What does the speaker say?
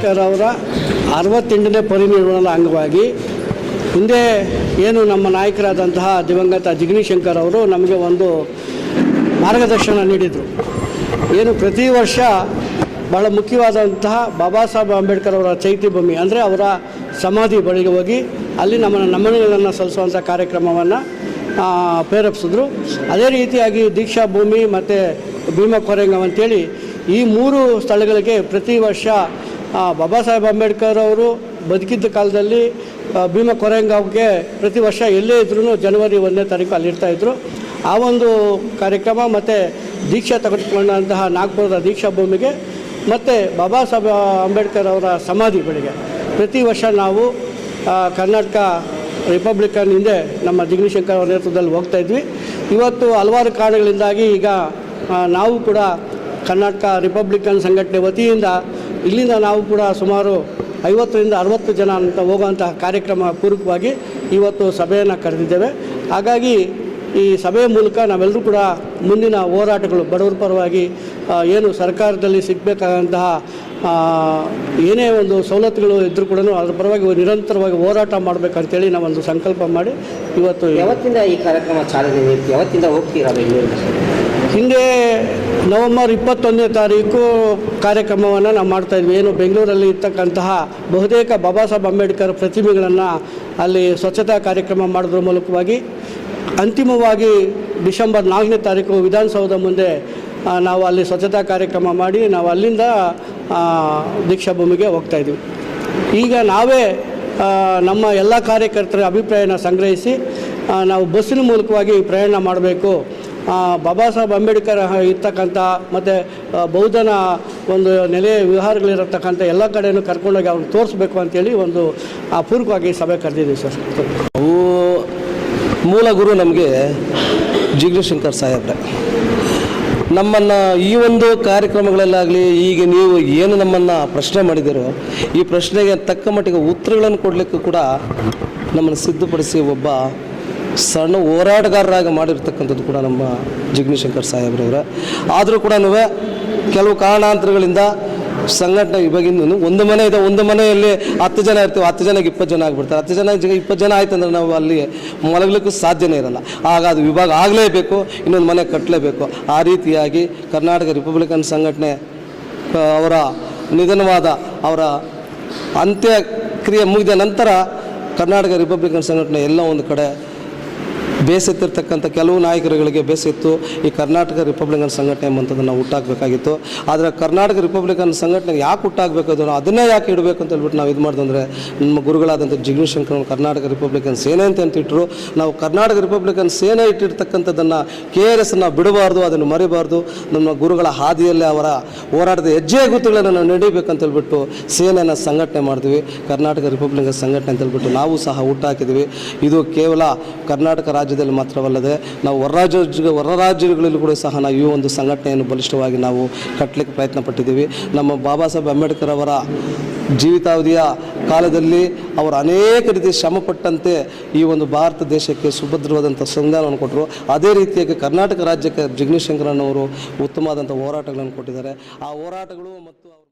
ಅಂಬೇಡ್ಕರ್ ಅವರ ಅರವತ್ತೆಂಟನೇ ಪರಿನಿರ್ವಾಣದ ಅಂಗವಾಗಿ ಹಿಂದೆ ಏನು ನಮ್ಮ ನಾಯಕರಾದಂತಹ ದಿವಂಗತ ಜಿಗ್ನಿಶಂಕರ್ ಅವರು ನಮಗೆ ಒಂದು ಮಾರ್ಗದರ್ಶನ ನೀಡಿದರು. ಏನು ಪ್ರತಿ ವರ್ಷ ಬಹಳ ಮುಖ್ಯವಾದಂತಹ ಬಾಬಾ ಸಾಹೇಬ್ ಅಂಬೇಡ್ಕರ್ ಅವರ ಚೈತ್ಯ ಭೂಮಿ ಅಂದರೆ ಅವರ ಸಮಾಧಿ ಬಳಿಗೆ ಹೋಗಿ ಅಲ್ಲಿ ನಮ್ಮನ್ನು ನಮನಗಳನ್ನು ಸಲ್ಲಿಸುವಂಥ ಕಾರ್ಯಕ್ರಮವನ್ನು ಪ್ರೇರೇಪಿಸಿದ್ರು. ಅದೇ ರೀತಿಯಾಗಿ ದೀಕ್ಷಾ ಭೂಮಿ ಮತ್ತು ಭೀಮಾ ಕೊರೆಂಗಂ ಅಂತೇಳಿ ಈ ಮೂರು ಸ್ಥಳಗಳಿಗೆ ಪ್ರತಿ ವರ್ಷ ಬಾಬಾ ಸಾಹೇಬ್ ಅಂಬೇಡ್ಕರ್ ಅವರು ಬದುಕಿದ್ದ ಕಾಲದಲ್ಲಿ ಭೀಮ ಕೊರೆಂಗಾವ್ಗೆ ಪ್ರತಿ ವರ್ಷ ಎಲ್ಲೇ ಇದ್ರೂ ಜನವರಿ ಒಂದನೇ ತಾರೀಕು ಅಲ್ಲಿರ್ತಾಯಿದ್ರು ಆ ಒಂದು ಕಾರ್ಯಕ್ರಮ ಮತ್ತು ದೀಕ್ಷೆ ತೆಗೆದುಕೊಂಡಂತಹ ನಾಗ್ಪುರದ ದೀಕ್ಷಾ ಭೂಮಿಗೆ ಮತ್ತು ಬಾಬಾ ಸಾಹೇಬ್ ಅಂಬೇಡ್ಕರ್ ಅವರ ಸಮಾಧಿ ಬೆಳಿಗ್ಗೆ. ಪ್ರತಿ ವರ್ಷ ನಾವು ಕರ್ನಾಟಕ ರಿಪಬ್ಲಿಕನ್ ಹಿಂದೆ ನಮ್ಮ ಜಿಗ್ನಿಶಂಕರ್ ಅವರ ನೇತೃತ್ವದಲ್ಲಿ ಹೋಗ್ತಾ ಇದ್ವಿ. ಇವತ್ತು ಹಲವಾರು ಕಾರಣಗಳಿಂದಾಗಿ ಈಗ ನಾವು ಕೂಡ ಕರ್ನಾಟಕ ರಿಪಬ್ಲಿಕನ್ ಸಂಘಟನೆ ವತಿಯಿಂದ ಇಲ್ಲಿಂದ ನಾವು ಕೂಡ ಸುಮಾರು ಐವತ್ತರಿಂದ ಅರವತ್ತು ಜನ ಅಂತ ಹೋಗುವಂತಹ ಕಾರ್ಯಕ್ರಮ ಪೂರ್ವಕವಾಗಿ ಇವತ್ತು ಸಭೆಯನ್ನು ಕರೆದಿದ್ದೇವೆ. ಹಾಗಾಗಿ ಈ ಸಭೆಯ ಮೂಲಕ ನಾವೆಲ್ಲರೂ ಕೂಡ ಮುಂದಿನ ಹೋರಾಟಗಳು ಬಡವರ ಪರವಾಗಿ ಏನು ಸರ್ಕಾರದಲ್ಲಿ ಸಿಗಬೇಕಾದಂತಹ ಏನೇ ಒಂದು ಸವಲತ್ತುಗಳು ಇದ್ದರೂ ಕೂಡ ಅದರ ಪರವಾಗಿ ನಿರಂತರವಾಗಿ ಹೋರಾಟ ಮಾಡಬೇಕಂತೇಳಿ ನಾವೊಂದು ಸಂಕಲ್ಪ ಮಾಡಿ ಇವತ್ತು ಯಾವತ್ತಿಂದ ಈ ಕಾರ್ಯಕ್ರಮ ಚಾಲನೆ ಯಾವತ್ತಿಂದ ಹೋಗ್ತೀರಾ ಬೆಂಗಳೂರಿಗೆ? ಹಿಂದೆ ನವೆಂಬರ್ ಇಪ್ಪತ್ತೊಂದನೇ ತಾರೀಕು ಕಾರ್ಯಕ್ರಮವನ್ನು ನಾವು ಮಾಡ್ತಾಯಿದ್ವಿ ಏನು ಬೆಂಗಳೂರಲ್ಲಿ ಇರ್ತಕ್ಕಂತಹ ಬಹುತೇಕ ಬಾಬಾ ಸಾಹೇಬ್ ಅಂಬೇಡ್ಕರ್ ಪ್ರತಿಮೆಗಳನ್ನು ಅಲ್ಲಿ ಸ್ವಚ್ಛತಾ ಕಾರ್ಯಕ್ರಮ ಮಾಡೋದ್ರ ಮೂಲಕವಾಗಿ ಅಂತಿಮವಾಗಿ ಡಿಸೆಂಬರ್ ನಾಲ್ಕನೇ ತಾರೀಕು ವಿಧಾನಸೌಧ ಮುಂದೆ ನಾವು ಅಲ್ಲಿ ಸ್ವಚ್ಛತಾ ಕಾರ್ಯಕ್ರಮ ಮಾಡಿ ನಾವು ಅಲ್ಲಿಂದ ದೀಕ್ಷಾ ಭೂಮಿಗೆ ಹೋಗ್ತಾಯಿದ್ವಿ ಈಗ ನಾವೇ ನಮ್ಮ ಎಲ್ಲ ಕಾರ್ಯಕರ್ತರ ಅಭಿಪ್ರಾಯನ ಸಂಗ್ರಹಿಸಿ ನಾವು ಬಸ್ಸಿನ ಮೂಲಕವಾಗಿ ಪ್ರಯಾಣ ಮಾಡಬೇಕು. ಬಾಬಾ ಸಾಹೇಬ್ ಅಂಬೇಡ್ಕರ್ ಇರ್ತಕ್ಕಂಥ ಮತ್ತು ಬೌದ್ಧನ ಒಂದು ನೆಲೆ ವಿಹಾರಗಳಿರತಕ್ಕಂಥ ಎಲ್ಲ ಕಡೆಯೂ ಕರ್ಕೊಂಡೋಗಿ ಅವ್ರನ್ನ ತೋರಿಸ್ಬೇಕು ಅಂತೇಳಿ ಒಂದು ಅಪೂರ್ವವಾಗಿ ಸಭೆ ಕರೆದಿದ್ದೀವಿ ಸರ್. ಅವು ಮೂಲ ಗುರು ನಮಗೆ ಜಿಗ್ನೇಶಂಕರ್ ಸಾಹೇಬ್ರೆ. ನಮ್ಮನ್ನು ಈ ಒಂದು ಕಾರ್ಯಕ್ರಮಗಳಲ್ಲಾಗಲಿ ಈಗ ನೀವು ಏನು ನಮ್ಮನ್ನು ಪ್ರಶ್ನೆ ಮಾಡಿದ್ದೀರೋ ಈ ಪ್ರಶ್ನೆಗೆ ತಕ್ಕ ಮಟ್ಟಿಗೆ ಉತ್ತರಗಳನ್ನು ಕೊಡಲಿಕ್ಕೂ ಕೂಡ ನಮ್ಮನ್ನು ಸಿದ್ಧಪಡಿಸಿ ಒಬ್ಬ ಸಣ್ಣ ಹೋರಾಟಗಾರರಾಗಿ ಮಾಡಿರ್ತಕ್ಕಂಥದ್ದು ಕೂಡ ನಮ್ಮ ಜಿಗ್ನಿಶಂಕರ್ ಸಾಹೇಬ್ರವರ ಆದರೂ ಕೂಡ ಕೆಲವು ಕಾರಣಾಂತರಗಳಿಂದ ಸಂಘಟನೆ ಇವಾಗಿಂದ ಒಂದು ಮನೆ ಇದೆ, ಒಂದು ಮನೆಯಲ್ಲಿ ಹತ್ತು ಜನ ಇರ್ತೀವಿ, ಹತ್ತು ಜನಕ್ಕೆ ಇಪ್ಪತ್ತು ಜನ ಆಗಿಬಿಡ್ತಾರೆ. ಹತ್ತು ಜನ ಇಪ್ಪತ್ತು ಜನ ಆಯ್ತು ಅಂದ್ರೆ ನಾವು ಅಲ್ಲಿ ಮಲಗಲಿಕ್ಕೂ ಸಾಧ್ಯನೇ ಇರಲ್ಲ. ಆಗ ಅದು ವಿಭಾಗ ಆಗಲೇಬೇಕು, ಇನ್ನೊಂದು ಮನೆ ಕಟ್ಟಲೇಬೇಕು ಆ ರೀತಿಯಾಗಿ ಕರ್ನಾಟಕ ರಿಪಬ್ಲಿಕನ್ ಸಂಘಟನೆ ಅವರ ನಿಧನವಾದ ಅವರ ಅಂತ್ಯಕ್ರಿಯೆ ಮುಗಿದ ನಂತರ ಕರ್ನಾಟಕ ರಿಪಬ್ಲಿಕನ್ ಸಂಘಟನೆ ಎಲ್ಲ ಒಂದು ಕಡೆ ಬೇಸತ್ತಿರ್ತಕ್ಕಂಥ ಕೆಲವು ನಾಯಕರುಗಳಿಗೆ ಬೇಸತ್ತು. ಈ ಕರ್ನಾಟಕ ರಿಪಬ್ಲಿಕನ್ ಸಂಘಟನೆ ಎಂಬಂಥದ್ದು ನಾವು ಹುಟ್ಟಾಕಬೇಕಾಗಿತ್ತು. ಆದರೆ ಕರ್ನಾಟಕ ರಿಪಬ್ಲಿಕನ್ ಸಂಘಟನೆಗೆ ಯಾಕೆ ಹುಟ್ಟಾಗಬೇಕು ಅದನ್ನು ಯಾಕೆ ಇಡಬೇಕು ಅಂತ ಹೇಳ್ಬಿಟ್ಟು ನಾವು ಇದು ಮಾಡಿದಂದ್ರೆ ನಮ್ಮ ಗುರುಗಳಾದಂಥ ಶಂಕರ್ ಕರ್ನಾಟಕ ರಿಪಬ್ಲಿಕನ್ ಸೇನೆ ಅಂತ ಅಂತ ಇಟ್ಟರು ನಾವು ಕರ್ನಾಟಕ ರಿಪಬ್ಲಿಕನ್ ಸೇನೆ ಇಟ್ಟಿರ್ತಕ್ಕಂಥದ್ದನ್ನು ಕೆ ಆರ್ ಎಸ್ನ ಬಿಡಬಾರ್ದು, ಅದನ್ನು ಮರಿಬಾರ್ದು. ನಮ್ಮ ಗುರುಗಳ ಹಾದಿಯಲ್ಲಿ ಅವರ ಹೋರಾಟದ ಹೆಜ್ಜೆ ಗುರುತುಗಳನ್ನು ನಾವು ನಡೀಬೇಕಂತ ಹೇಳ್ಬಿಟ್ಟು ಸೇನೆಯನ್ನು ಸಂಘಟನೆ ಮಾಡಿದ್ವಿ ಕರ್ನಾಟಕ ರಿಪಬ್ಲಿಕನ್ ಸಂಘಟನೆ ಅಂತ ಹೇಳ್ಬಿಟ್ಟು ನಾವು ಸಹ ಹುಟ್ಟಾಕಿದ್ವಿ ಇದು ಕೇವಲ ಕರ್ನಾಟಕ ರಾಜ್ಯದಲ್ಲಿ ಮಾತ್ರವಲ್ಲದೆ ನಾವು ಹೊರ ರಾಜ್ಯ ಹೊರ ರಾಜ್ಯಗಳಲ್ಲೂ ಕೂಡ ಸಹ ನಾವು ಈ ಒಂದು ಸಂಘಟನೆಯನ್ನು ಬಲಿಷ್ಠವಾಗಿ ನಾವು ಕಟ್ಟಲಿಕ್ಕೆ ಪ್ರಯತ್ನ ಪಟ್ಟಿದ್ದೀವಿ. ನಮ್ಮ ಬಾಬಾ ಸಾಹೇಬ್ ಅಂಬೇಡ್ಕರ್ ಅವರ ಜೀವಿತಾವಧಿಯ ಕಾಲದಲ್ಲಿ ಅವರು ಅನೇಕ ರೀತಿ ಶ್ರಮಪಟ್ಟಂತೆ ಈ ಒಂದು ಭಾರತ ದೇಶಕ್ಕೆ ಸುಭದ್ರವಾದಂಥ ಸಂವಿಧಾನವನ್ನು ಕೊಟ್ಟರು. ಅದೇ ರೀತಿಯಾಗಿ ಕರ್ನಾಟಕ ರಾಜ್ಯಕ್ಕೆ ಜಿಗ್ನೇಶ್ ಶಂಕರಣ್ಣವರು ಉತ್ತಮವಾದಂಥ ಹೋರಾಟಗಳನ್ನು ಕೊಟ್ಟಿದ್ದಾರೆ. ಆ ಹೋರಾಟಗಳು ಮತ್ತು